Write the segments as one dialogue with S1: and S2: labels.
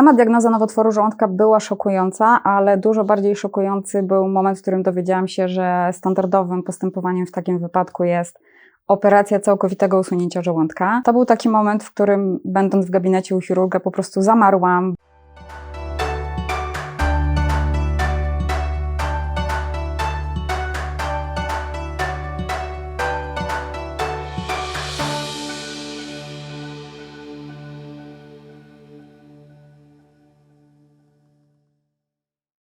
S1: Sama diagnoza nowotworu żołądka była szokująca, ale dużo bardziej szokujący był moment, w którym dowiedziałam się, że standardowym postępowaniem w takim wypadku jest operacja całkowitego usunięcia żołądka. To był taki moment, w którym, będąc w gabinecie u chirurga, po prostu zamarłam.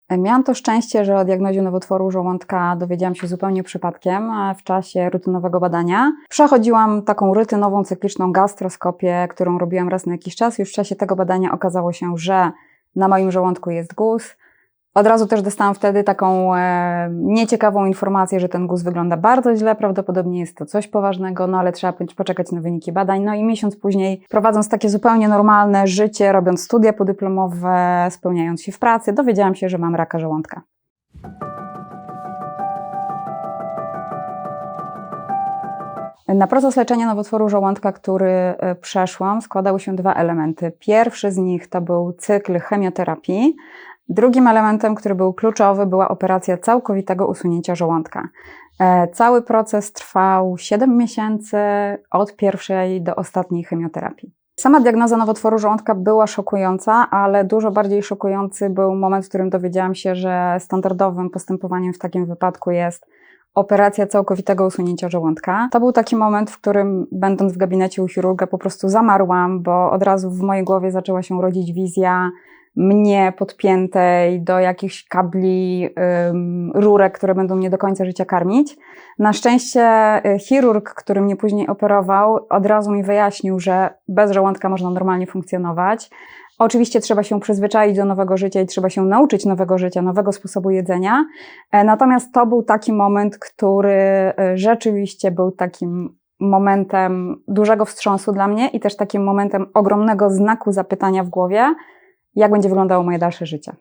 S1: Miałam to szczęście, że o diagnozie nowotworu żołądka dowiedziałam się zupełnie przypadkiem w czasie rutynowego badania. Przechodziłam taką rutynową cykliczną gastroskopię, którą robiłam raz na jakiś czas. Już w czasie tego badania okazało się, że na moim żołądku jest guz. Od razu też dostałam wtedy taką e, nieciekawą informację, że ten guz wygląda bardzo źle, prawdopodobnie jest to coś poważnego, no ale trzeba poczekać na wyniki badań. No i miesiąc później, prowadząc takie zupełnie normalne życie, robiąc studia podyplomowe, spełniając się w pracy, dowiedziałam się, że mam raka żołądka. Na proces leczenia nowotworu żołądka, który e, przeszłam, składały się dwa elementy. Pierwszy z nich to był cykl chemioterapii, Drugim elementem, który był kluczowy, była operacja całkowitego usunięcia żołądka. E, cały proces trwał 7 miesięcy od pierwszej do ostatniej chemioterapii. Sama diagnoza nowotworu żołądka była szokująca, ale dużo bardziej szokujący był moment, w którym dowiedziałam się, że standardowym postępowaniem w takim wypadku jest operacja całkowitego usunięcia żołądka. To był taki moment, w którym, będąc w gabinecie u chirurga, po prostu zamarłam, bo od razu w mojej głowie zaczęła się rodzić wizja mnie podpiętej do jakichś kabli, rurek, które będą mnie do końca życia karmić. Na szczęście y, chirurg, który mnie później operował, od razu mi wyjaśnił, że bez żołądka można normalnie funkcjonować. Oczywiście trzeba się przyzwyczaić do nowego życia i trzeba się nauczyć nowego życia, nowego sposobu jedzenia. E, natomiast to był taki moment, który y, rzeczywiście był takim momentem dużego wstrząsu dla mnie i też takim momentem ogromnego znaku zapytania w głowie, jak będzie wyglądało moje dalsze życie.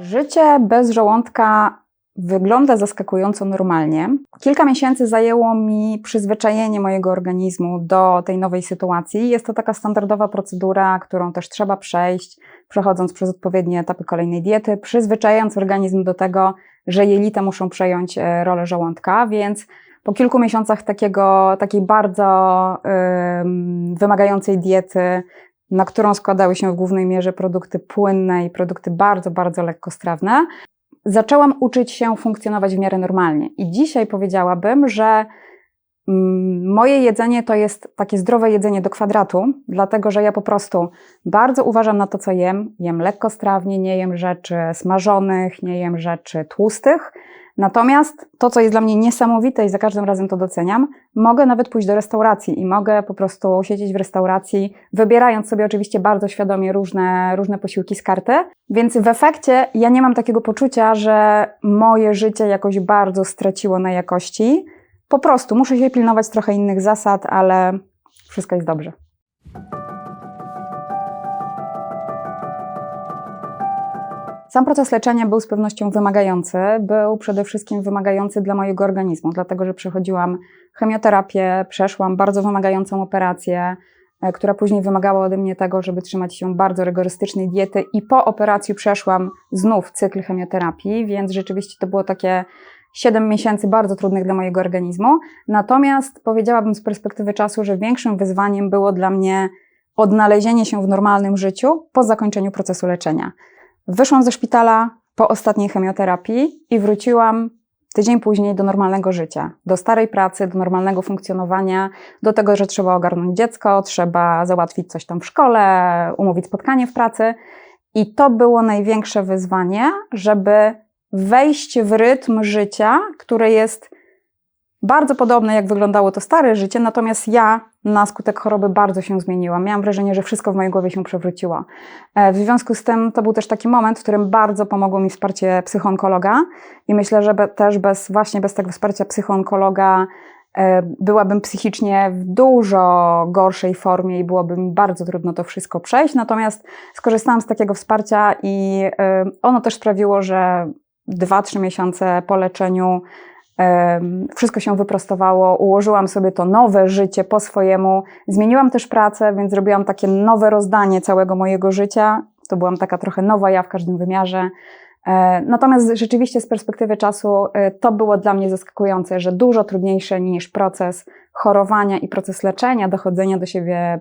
S1: Życie bez żołądka wygląda zaskakująco normalnie. Kilka miesięcy zajęło mi przyzwyczajenie mojego organizmu do tej nowej sytuacji. Jest to taka standardowa procedura, którą też trzeba przejść, przechodząc przez odpowiednie etapy kolejnej diety, przyzwyczajając organizm do tego, że jelita muszą przejąć e, rolę żołądka, więc po kilku miesiącach takiego, takiej bardzo wymagającej diety, na którą składały się w głównej mierze produkty płynne i produkty bardzo, bardzo lekkostrawne, zaczęłam uczyć się funkcjonować w miarę normalnie. I dzisiaj powiedziałabym, że Moje jedzenie to jest takie zdrowe jedzenie do kwadratu, dlatego że ja po prostu bardzo uważam na to, co jem. Jem lekkostrawnie, nie jem rzeczy smażonych, nie jem rzeczy tłustych. Natomiast to, co jest dla mnie niesamowite i za każdym razem to doceniam, mogę nawet pójść do restauracji i mogę po prostu siedzieć w restauracji, wybierając sobie oczywiście bardzo świadomie różne, różne posiłki z karty. Więc w efekcie ja nie mam takiego poczucia, że moje życie jakoś bardzo straciło na jakości. Po prostu muszę się pilnować trochę innych zasad, ale wszystko jest dobrze. Sam proces leczenia był z pewnością wymagający. Był przede wszystkim wymagający dla mojego organizmu, dlatego że przechodziłam chemioterapię, przeszłam bardzo wymagającą operację, e, która później wymagała ode mnie tego, żeby trzymać się bardzo rygorystycznej diety i po operacji przeszłam znów cykl chemioterapii, więc rzeczywiście to było takie 7 miesięcy bardzo trudnych dla mojego organizmu. Natomiast powiedziałabym z perspektywy czasu, że większym wyzwaniem było dla mnie odnalezienie się w normalnym życiu po zakończeniu procesu leczenia. Wyszłam ze szpitala po ostatniej chemioterapii i wróciłam tydzień później do normalnego życia, do starej pracy, do normalnego funkcjonowania, do tego, że trzeba ogarnąć dziecko, trzeba załatwić coś tam w szkole, umówić spotkanie w pracy. I to było największe wyzwanie, żeby wejść w rytm życia, które jest bardzo podobne, jak wyglądało to stare życie, natomiast ja na skutek choroby bardzo się zmieniłam. Miałam wrażenie, że wszystko w mojej głowie się przewróciło. E, w związku z tym to był też taki moment, w którym bardzo pomogło mi wsparcie psychonkologa i myślę, że też bez, właśnie bez tego wsparcia psychonkologa e, byłabym psychicznie w dużo gorszej formie i byłoby mi bardzo trudno to wszystko przejść. Natomiast skorzystałam z takiego wsparcia i e, ono też sprawiło, że 2-3 miesiące po leczeniu Wszystko się wyprostowało, ułożyłam sobie to nowe życie po swojemu. Zmieniłam też pracę, więc zrobiłam takie nowe rozdanie całego mojego życia. To byłam taka trochę nowa ja w każdym wymiarze. E, Natomiast rzeczywiście z perspektywy czasu e, to było dla mnie zaskakujące, że dużo trudniejsze niż proces chorowania i proces leczenia, dochodzenia do siebie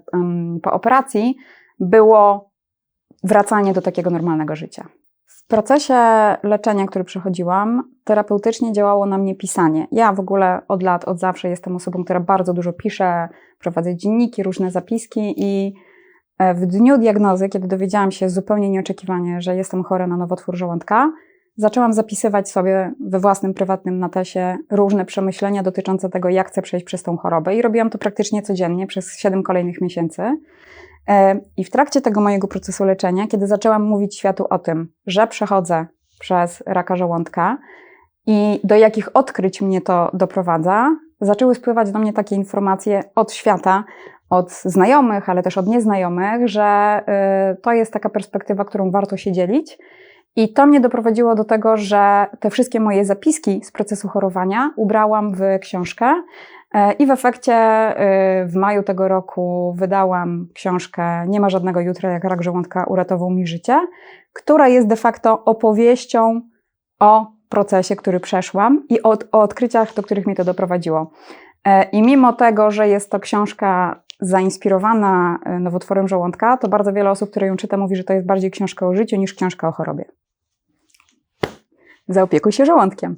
S1: po operacji, było wracanie do takiego normalnego życia. W procesie leczenia, który przechodziłam, terapeutycznie działało na mnie pisanie. Ja w ogóle od lat, od zawsze jestem osobą, która bardzo dużo pisze, prowadzę dzienniki, różne zapiski i e, w dniu diagnozy, kiedy dowiedziałam się zupełnie nieoczekiwanie, że jestem chora na nowotwór żołądka, zaczęłam zapisywać sobie we własnym prywatnym notesie różne przemyślenia dotyczące tego, jak chcę przejść przez tą chorobę. I robiłam to praktycznie codziennie przez 7 kolejnych miesięcy. E, I w trakcie tego mojego procesu leczenia, kiedy zaczęłam mówić światu o tym, że przechodzę przez raka żołądka i do jakich odkryć mnie to doprowadza, zaczęły spływać do mnie takie informacje od świata, od znajomych, ale też od nieznajomych, że y, to jest taka perspektywa, którą warto się dzielić. I to mnie doprowadziło do tego, że te wszystkie moje zapiski z procesu chorowania ubrałam w książkę. E, I w efekcie y, w maju tego roku wydałam książkę Nie ma żadnego jutra, jak rak żołądka uratował mi życie, która jest de facto opowieścią o procesie, który przeszłam i o, o odkryciach, do których mnie to doprowadziło. E, I mimo tego, że jest to książka zainspirowana e, nowotworem żołądka, to bardzo wiele osób, które ją czyta, mówi, że to jest bardziej książka o życiu niż książka o chorobie. Zaopiekuj się żołądkiem.